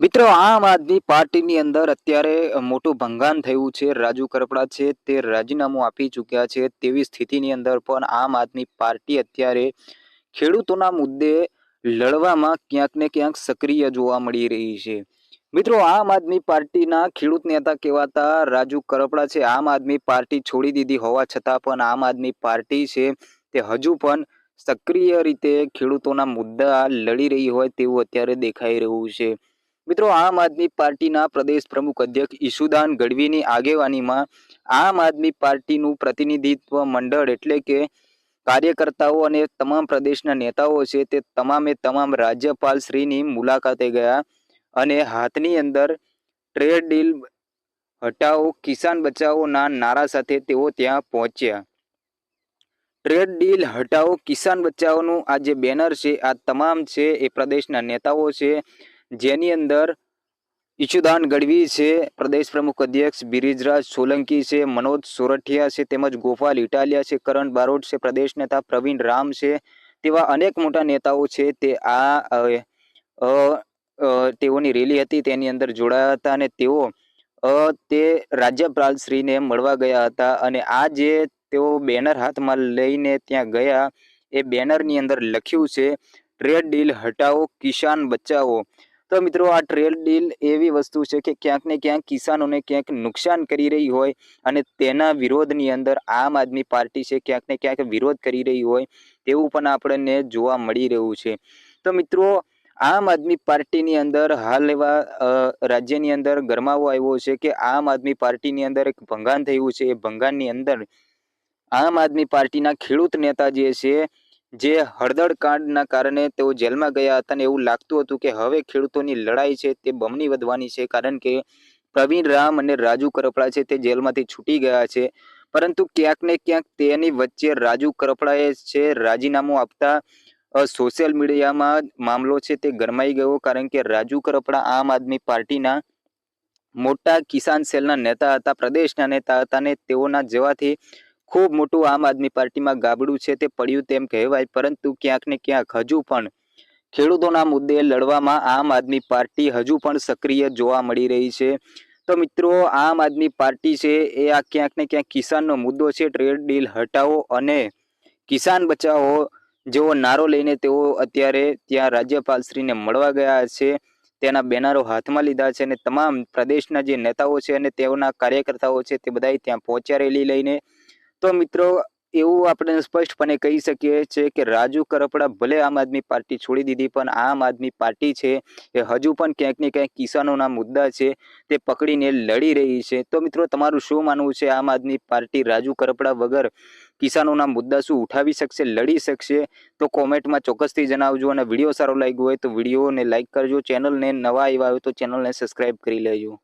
મિત્રો, આમ આદમી પાર્ટીની અંદર અત્યારે મોટું ભંગાણ થયું છે. રાજુ કરપડા છે તે રાજીનામું આપી ચૂક્યા છે તેવી સ્થિતિની અંદર પણ આમ આદમી પાર્ટી અત્યારે ખેડૂતોના મુદ્દે લડવામાં ક્યાંક ને ક્યાંક સક્રિય જોવા મળી રહી છે. મિત્રો, આમ આદમી પાર્ટીના ખેડૂત નેતા કહેવાતા રાજુ કરપડા છે આમ આદમી પાર્ટી છોડી દીધી હોવા છતાં પણ આમ આદમી પાર્ટી છે તે હજુ પણ સક્રિય રીતે ખેડૂતોના મુદ્દા લડી રહી હોય તેવું અત્યારે દેખાઈ રહ્યું છે. મિત્રો, આમ આદમી પાર્ટીના પ્રદેશ પ્રમુખ અધ્યક્ષ ઈશુદાન ગઢવીની આગેવાનીમાં આમ આદમી પાર્ટીનું પ્રતિનિધિત્વ મંડળ એટલે કે કાર્યકર્તાઓ અને તમામ પ્રદેશના નેતાઓ છે તે તમામે તમામ રાજ્યપાલ શ્રીની મુલાકાતે ગયા અને હાથની અંદર ટ્રેડ ડીલ હટાવો, કિસાન બચાવોના નારા સાથે તેઓ ત્યાં પહોંચ્યા. ટ્રેડ ડીલ હટાવો, કિસાન બચાવોનું આ જે બેનર છે, આ તમામ છે એ પ્રદેશના નેતાઓ છે. જેની અંદર ઈશુદાન ગઢવી છે, પ્રદેશ પ્રમુખ અધ્યક્ષ બિરિજરાજ સોલંકી છે, મનોજ સોરઠિયા છે, તેમજ ગોપાલ ઇટાલિયા છે, કરણ બારોટ છે, પ્રદેશ નેતા પ્રવીણ રામ છે, તેવા અનેક મોટા નેતાઓ છે, તે આ તેઓની રેલી હતી, તેની અંદર જોડાયા હતા અને તેઓ તે રાજ્યપાલ શ્રીને મળવા ગયા હતા અને આ જે તેઓ બેનર હાથમાં લઈને ત્યાં ગયા, એ બેનરની અંદર લખ્યું છે ટ્રેડ ડીલ હટાવો કિસાન બચાવો. તો મિત્રો આ ટ્રેડ ડીલ એવી વસ્તુ છે કે ક્યાંક ને ક્યાંક કિસાનોને ક્યાંક નુકસાન કરી રહી હોય અને તેના વિરોધની અંદર આમ આદમી પાર્ટી છે ક્યાંક ને ક્યાંક વિરોધ કરી રહી હોય તેવું પણ આપણને જોવા મળી રહ્યું છે. તો મિત્રો, આમ આદમી પાર્ટીની અંદર હાલ એવા રાજ્યની અંદર ગરમાવો આવ્યો છે કે આમ આદમી પાર્ટીની અંદર એક ભંગાણ થયું છે. એ ભંગાણની અંદર આમ આદમી પાર્ટીના ખેડૂત નેતા જે છે જે હળદર કાંડના કારણે તેઓ જેલમાં ગયા હતા અને એવું લાગતું હતું કે હવે ખેડૂતોની લડાઈ છે તે બમણી વધવાની છે કારણ કે પ્રવીણ રામ અને રાજુ કરપડા છે તે જેલમાંથી છૂટી ગયા છે. પરંતુ ક્યાંક ને ક્યાંક તેની વચ્ચે રાજુ કરપડાએ છે રાજીનામું આપતા સોશિયલ મીડિયામાં મામલો છે તે ગરમાઈ ગયો કારણ કે રાજુ કરપડા આમ આદમી પાર્ટીના મોટા કિસાન સેલના નેતા હતા, પ્રદેશના નેતા હતા અને તેઓના જવાથી ખૂબ મોટું આમ આદમી પાર્ટીમાં ગાબડું છે તે પડ્યું તેમ કહેવાય, પરંતુ ક્યાંક ને ક્યાંક હજુ પણ ખેડૂતોના મુદ્દે લડવામાં આમ આદમી પાર્ટી હજુ પણ સક્રિય જોવા મળી રહી છે. તો મિત્રો, આમ આદમી પાર્ટી છે એ આ ક્યાંક ને ક્યાંક કિસાનનો મુદ્દો છે. ટ્રેડ ડીલ હટાવો અને કિસાન બચાવો. જેવો નારો લઈને તેઓ અત્યારે ત્યાં રાજ્યપાલશ્રીને મળવા ગયા છે. તેના બેનરો હાથમાં લીધા છે અને તમામ પ્રદેશના જે નેતાઓ છે અને તેઓના કાર્યકર્તાઓ છે તે બધા ત્યાં પહોંચ્યા રેલી લઈને તો મિત્રો, એવું આપણે સ્પષ્ટપણે કહી શકીએ છીએ કે રાજુ કરપડા ભલે આમ આદમી પાર્ટી છોડી દીધી, પણ આમ આદમી પાર્ટી છે એ હજુ પણ ક્યાંક ને ક્યાંક કિસાનોના મુદ્દા છે, તે પકડીને લડી રહી છે. તો મિત્રો, તમારું શું માનવું છે? આમ આદમી પાર્ટી રાજુ કરપડા વગર કિસાનોના મુદ્દા શું ઉઠાવી શકશે, લડી શકશે? તો કોમેન્ટમાં ચોક્કસથી જણાવજો અને વીડિયો સારો લાગ્યો હોય તો વિડીયોને લાઇક કરજો, ચેનલને નવા આવ્યા હોય તો ચેનલને સબસ્ક્રાઇબ કરી લેજો.